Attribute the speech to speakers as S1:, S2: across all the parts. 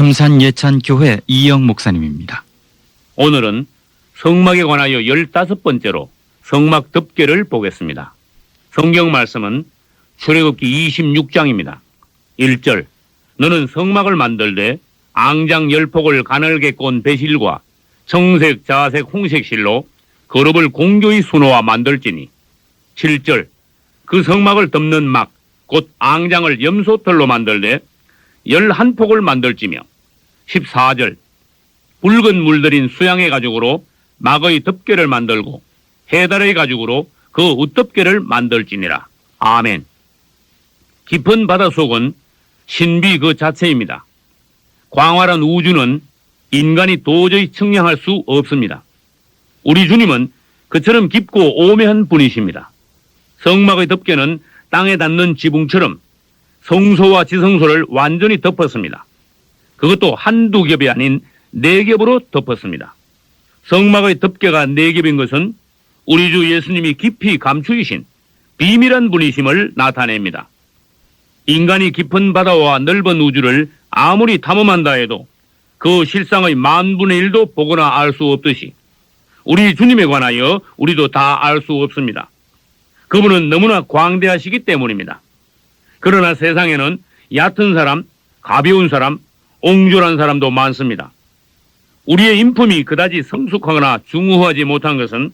S1: 금산 예찬교회 이영 목사님입니다.
S2: 오늘은 성막에 관하여 15번째로 성막 덮개를 보겠습니다. 성경 말씀은 출애굽기 26장입니다. 1절 너는 성막을 만들되 앙장 열폭을 가늘게 꼰 배실과 청색, 자색, 홍색 실로 거럽을 공교히 수놓아 만들지니 7절 그 성막을 덮는 막 곧 앙장을 염소털로 만들되 열한 폭을 만들지며 14절 붉은 물들인 수양의 가죽으로 막의 덮개를 만들고 해달의 가죽으로 그 웃덮개를 만들지니라. 아멘. 깊은 바다 속은 신비 그 자체입니다. 광활한 우주는 인간이 도저히 측량할 수 없습니다. 우리 주님은 그처럼 깊고 오묘한 분이십니다. 성막의 덮개는 땅에 닿는 지붕처럼 성소와 지성소를 완전히 덮었습니다. 그것도 한두 겹이 아닌 네 겹으로 덮었습니다. 성막의 덮개가 네 겹인 것은 우리 주 예수님이 깊이 감추이신 비밀한 분이심을 나타냅니다. 인간이 깊은 바다와 넓은 우주를 아무리 탐험한다 해도 그 실상의 만분의 일도 보거나 알 수 없듯이 우리 주님에 관하여 우리도 다 알 수 없습니다. 그분은 너무나 광대하시기 때문입니다. 그러나 세상에는 얕은 사람, 가벼운 사람, 옹졸한 사람도 많습니다. 우리의 인품이 그다지 성숙하거나 중후하지 못한 것은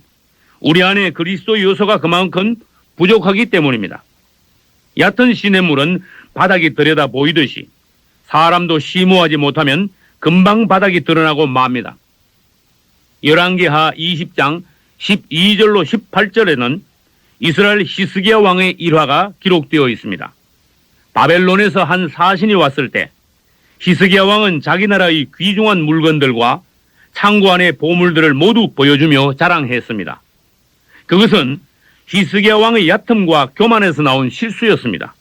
S2: 우리 안에 그리스도 요소가 그만큼 부족하기 때문입니다. 얕은 시냇물은 바닥이 들여다 보이듯이 사람도 심오하지 못하면 금방 바닥이 드러나고 맙니다. 열왕기하 20장 12절로 18절에는 이스라엘 히스기야 왕의 일화가 기록되어 있습니다. 바벨론에서 한 사신이 왔을 때 히스기야 왕은 자기 나라의 귀중한 물건들과 창고 안의 보물들을 모두 보여주며 자랑했습니다. 그것은 히스기야 왕의 얕음과 교만에서 나온 실수였습니다.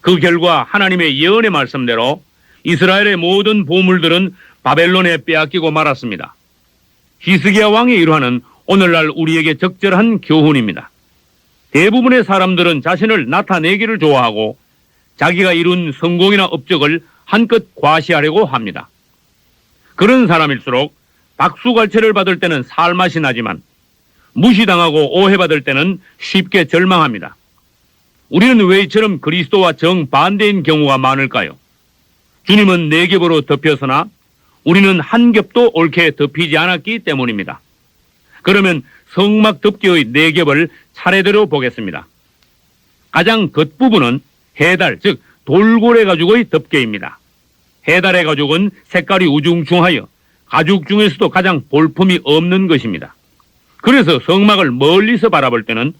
S2: 그 결과 하나님의 예언의 말씀대로 이스라엘의 모든 보물들은 바벨론에 빼앗기고 말았습니다. 히스기야 왕의 일화는 오늘날 우리에게 적절한 교훈입니다. 대부분의 사람들은 자신을 나타내기를 좋아하고 자기가 이룬 성공이나 업적을 한껏 과시하려고 합니다. 그런 사람일수록 박수갈채를 받을 때는 살맛이 나지만 무시당하고 오해받을 때는 쉽게 절망합니다. 우리는 왜 이처럼 그리스도와 정반대인 경우가 많을까요? 주님은 네 겹으로 덮여서나 우리는 한 겹도 옳게 덮이지 않았기 때문입니다. 그러면 성막 덮개의 네 겹을 차례대로 보겠습니다. 가장 겉부분은 해달, 즉 돌고래 가죽의 덮개입니다. 해달의 가죽은 색깔이 우중충하여 가죽 중에서도 가장 볼품이 없는 것입니다. 그래서 성막을 멀리서 바라볼 때는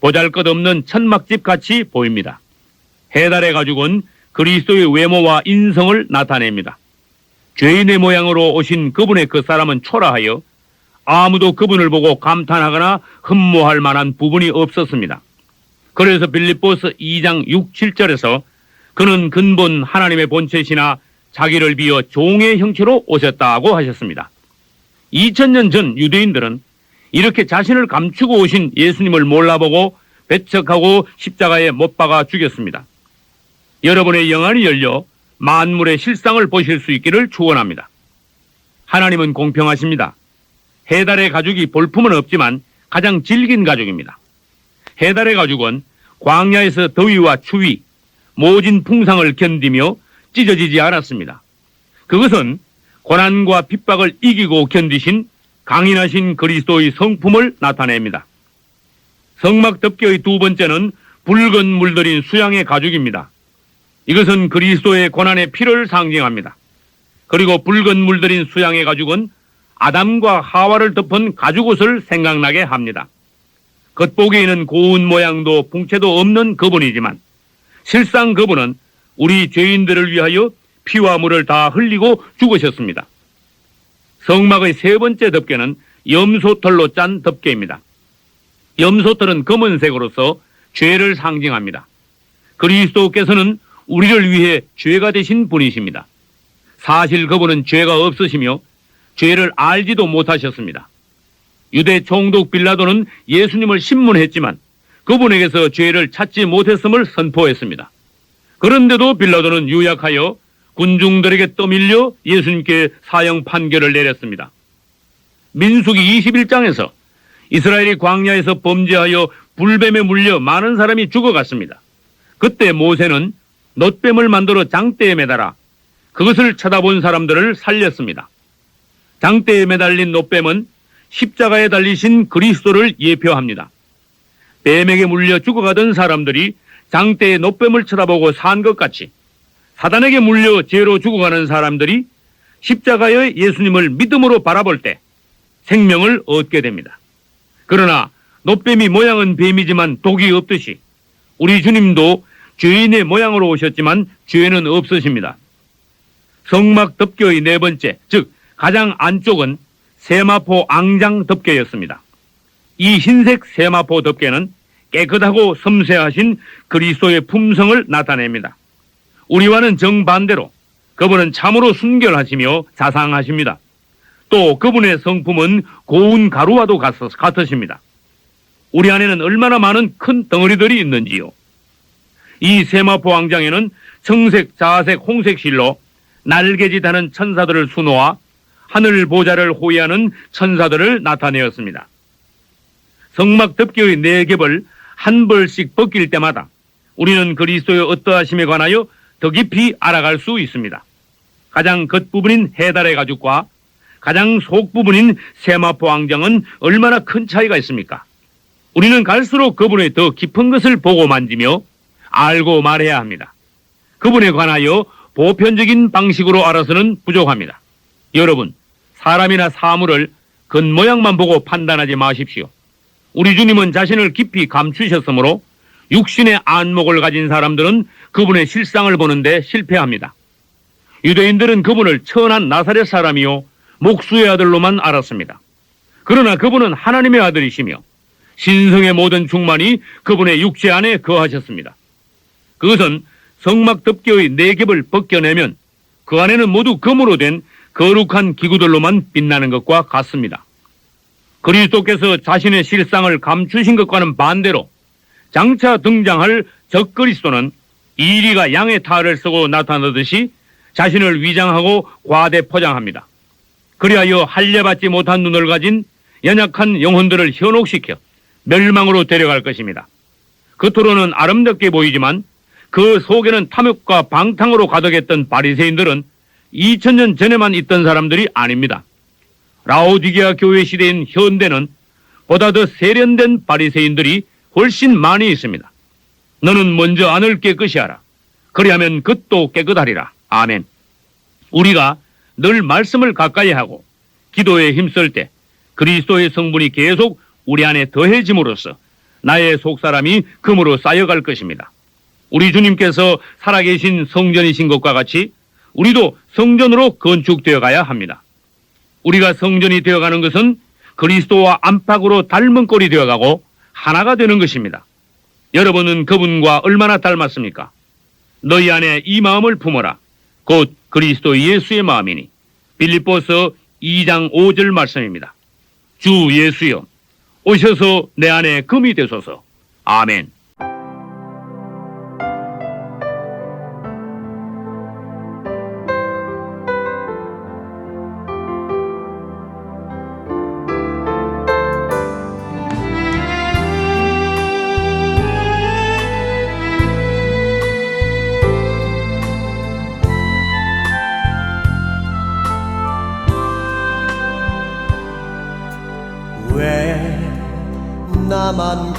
S2: 보잘것없는 천막집 같이 보입니다. 해달의 가죽은 그리스도의 외모와 인성을 나타냅니다. 죄인의 모양으로 오신 그분의 그 사람은 초라하여 아무도 그분을 보고 감탄하거나 흠모할 만한 부분이 없었습니다. 그래서 빌립보스 2장 6, 7절에서 그는 근본 하나님의 본체시나 자기를 비어 종의 형체로 오셨다고 하셨습니다. 2000년 전 유대인들은 이렇게 자신을 감추고 오신 예수님을 몰라보고 배척하고 십자가에 못 박아 죽였습니다. 여러분의 영안이 열려 만물의 실상을 보실 수 있기를 축원합니다. 하나님은 공평하십니다. 해달의 가죽이 볼품은 없지만 가장 질긴 가죽입니다. 해달의 가죽은 광야에서 더위와 추위, 모진 풍상을 견디며 찢어지지 않았습니다. 그것은 고난과 핍박을 이기고 견디신 강인하신 그리스도의 성품을 나타냅니다. 성막 덮개의 두 번째는 붉은 물들인 수양의 가죽입니다. 이것은 그리스도의 고난의 피를 상징합니다. 그리고 붉은 물들인 수양의 가죽은 아담과 하와를 덮은 가죽옷을 생각나게 합니다. 겉보기에는 고운 모양도 풍채도 없는 그분이지만 실상 그분은 우리 죄인들을 위하여 피와 물을 다 흘리고 죽으셨습니다. 성막의 세 번째 덮개는 염소털로 짠 덮개입니다. 염소털은 검은색으로서 죄를 상징합니다. 그리스도께서는 우리를 위해 죄가 되신 분이십니다. 사실 그분은 죄가 없으시며 죄를 알지도 못하셨습니다. 유대 총독 빌라도는 예수님을 신문했지만 그분에게서 죄를 찾지 못했음을 선포했습니다. 그런데도 빌라도는 유약하여 군중들에게 떠밀려 예수님께 사형 판결을 내렸습니다. 민수기 21장에서 이스라엘이 광야에서 범죄하여 불뱀에 물려 많은 사람이 죽어갔습니다. 그때 모세는 놋뱀을 만들어 장대에 매달아 그것을 쳐다본 사람들을 살렸습니다. 장대에 매달린 놋뱀은 십자가에 달리신 그리스도를 예표합니다. 뱀에게 물려 죽어가던 사람들이 장대에 놋뱀을 쳐다보고 산 것 같이 사단에게 물려 죄로 죽어가는 사람들이 십자가의 예수님을 믿음으로 바라볼 때 생명을 얻게 됩니다. 그러나 놋뱀이 모양은 뱀이지만 독이 없듯이 우리 주님도 죄인의 모양으로 오셨지만 죄는 없으십니다. 성막 덮개의 네 번째, 즉 가장 안쪽은 세마포 앙장 덮개였습니다. 이 흰색 세마포 덮개는 깨끗하고 섬세하신 그리스도의 품성을 나타냅니다. 우리와는 정반대로 그분은 참으로 순결하시며 자상하십니다. 또 그분의 성품은 고운 가루와도 같- 같으십니다. 우리 안에는 얼마나 많은 큰 덩어리들이 있는지요. 이 세마포 왕장에는 청색, 자색, 홍색 실로 날개짓하는 천사들을 수놓아 하늘 보좌를 호위하는 천사들을 나타내었습니다. 성막 덮개의 네 겹을 한 벌씩 벗길 때마다 우리는 그리스도의 어떠하심에 관하여 더 깊이 알아갈 수 있습니다. 가장 겉부분인 해달의 가죽과 가장 속부분인 세마포 왕장은 얼마나 큰 차이가 있습니까? 우리는 갈수록 그분의 더 깊은 것을 보고 만지며 알고 말해야 합니다. 그분에 관하여 보편적인 방식으로 알아서는 부족합니다. 여러분, 사람이나 사물을 겉모양만 보고 판단하지 마십시오. 우리 주님은 자신을 깊이 감추셨으므로 육신의 안목을 가진 사람들은 그분의 실상을 보는데 실패합니다. 유대인들은 그분을 천한 나사렛 사람이요 목수의 아들로만 알았습니다. 그러나 그분은 하나님의 아들이시며 신성의 모든 충만이 그분의 육체 안에 거하셨습니다. 그것은 성막 덮개의 네 겹을 벗겨내면 그 안에는 모두 금으로 된 거룩한 기구들로만 빛나는 것과 같습니다. 그리스도께서 자신의 실상을 감추신 것과는 반대로 장차 등장할 적그리스도는 이리가 양의 탈을 쓰고 나타나듯이 자신을 위장하고 과대 포장합니다. 그리하여 할례받지 못한 눈을 가진 연약한 영혼들을 현혹시켜 멸망으로 데려갈 것입니다. 겉으로는 아름답게 보이지만 그 속에는 탐욕과 방탕으로 가득했던 바리새인들은 2000년 전에만 있던 사람들이 아닙니다. 라오디게아 교회 시대인 현대는 보다 더 세련된 바리새인들이 훨씬 많이 있습니다. 너는 먼저 안을 깨끗이 하라. 그리하면 겉도 깨끗하리라. 아멘. 우리가 늘 말씀을 가까이 하고 기도에 힘쓸 때 그리스도의 성분이 계속 우리 안에 더해짐으로써 나의 속사람이 금으로 쌓여갈 것입니다. 우리 주님께서 살아계신 성전이신 것과 같이 우리도 성전으로 건축되어 가야 합니다. 우리가 성전이 되어가는 것은 그리스도와 안팎으로 닮은 꼴이 되어가고 하나가 되는 것입니다. 여러분은 그분과 얼마나 닮았습니까? 너희 안에 이 마음을 품어라. 곧 그리스도 예수의 마음이니. 빌립보서 2장 5절 말씀입니다. 주 예수여 오셔서 내 안에 금이 되소서. 아멘.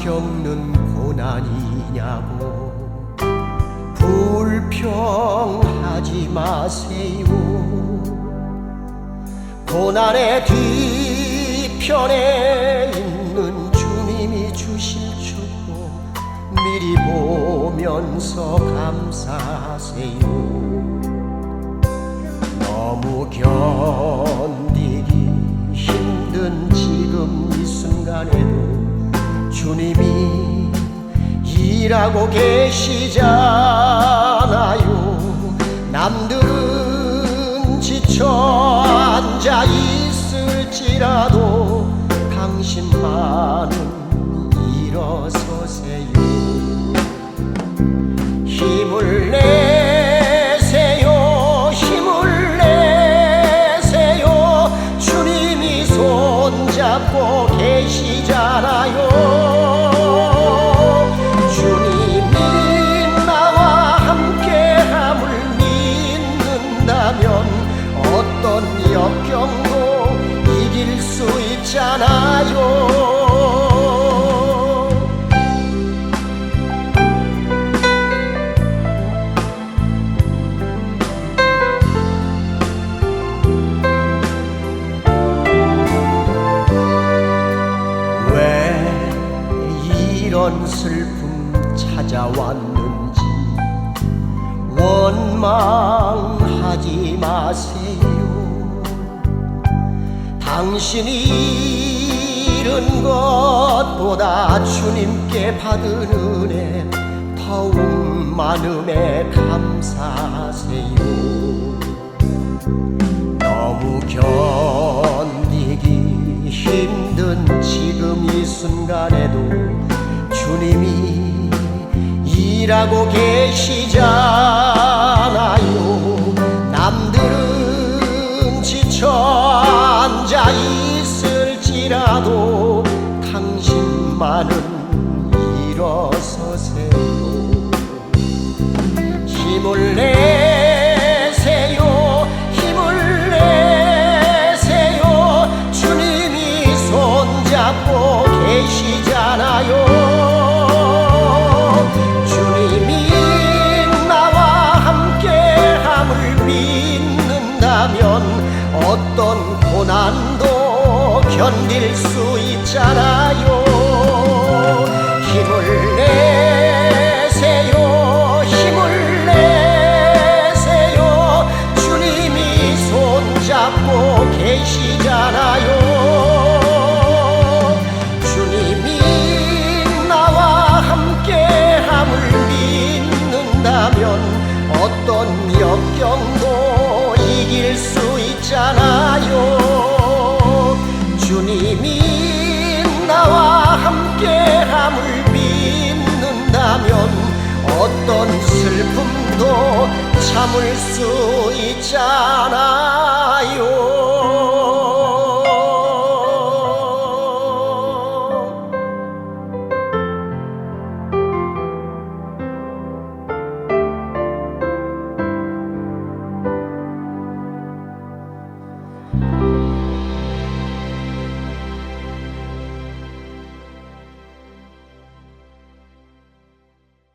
S3: 겪는 고난이냐고. 불평하지 마세요. 고난의 뒤편에 있는 주님이 주실 축복 미리 보면서 감사하세요. 너무 견디기 힘든 지금 이 순간에도 주님이 일하고 계시잖 하지 마세요 당신이 잃은 것보다 주님께 받은 은혜 더욱 많음에 감사하세요. 너무 견디기 힘든 지금 이 순간에도 주님이 일하고 계시잖아요 지쳐 앉아 있을지라도 당신만은 일어서세요. 힘을 내 어떤 고난도 견딜 수 있잖아요. 힘을 내세요 힘을 내세요. 주님이 손잡고 계시잖아요. 어떤 역경도 이길 수 있잖아요. 주님이 나와 함께함을 믿는다면 어떤 슬픔도 참을 수 있잖아